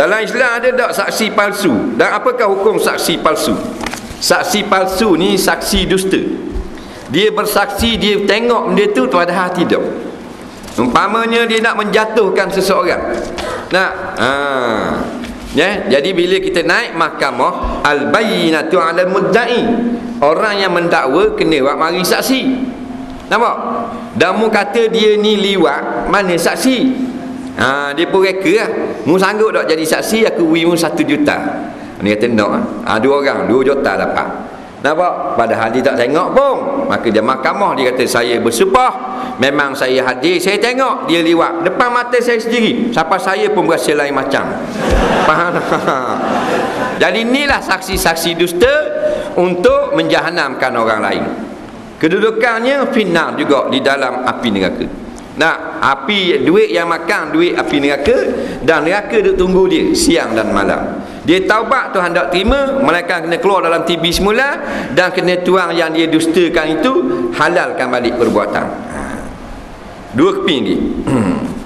dalam Islam ada tak saksi palsu dan apakah hukum saksi palsu saksi palsu ni saksi dusta dia bersaksi dia tengok benda tu padahal tidak umpamanya dia nak menjatuhkan seseorang nak ha. Ya, jadi bila kita naik mahkamah al-bayyinatu 'ala mudda'i. Orang yang mendakwa kena buat mari saksi. Nampak? Dan mu kata dia ni liwat, mana saksi? Ha, dia pun reka lah. Mu sanggup tak jadi saksi, aku beri mu satu juta. Dia kata, nak. Ha, dua orang, dua juta dapat. Nampak? Padahal dia tak tengok pun. Maka dia mahkamah, dia kata, saya bersumpah. Memang saya hadir, saya tengok dia liwat. Depan mata saya sendiri. Siapa saya pun berasa lain macam. Faham? Jadi inilah saksi-saksi dusta untuk menjahanamkan orang lain. Kedudukannya final juga di dalam api neraka. Nah, api duit yang makan duit api neraka dan neraka duk tunggu dia siang dan malam. Dia taubat Tuhan tak terima, mereka kena keluar dalam TV semula dan kena tuang yang dia dustakan itu halalkan balik perbuatan. Dua keping dia.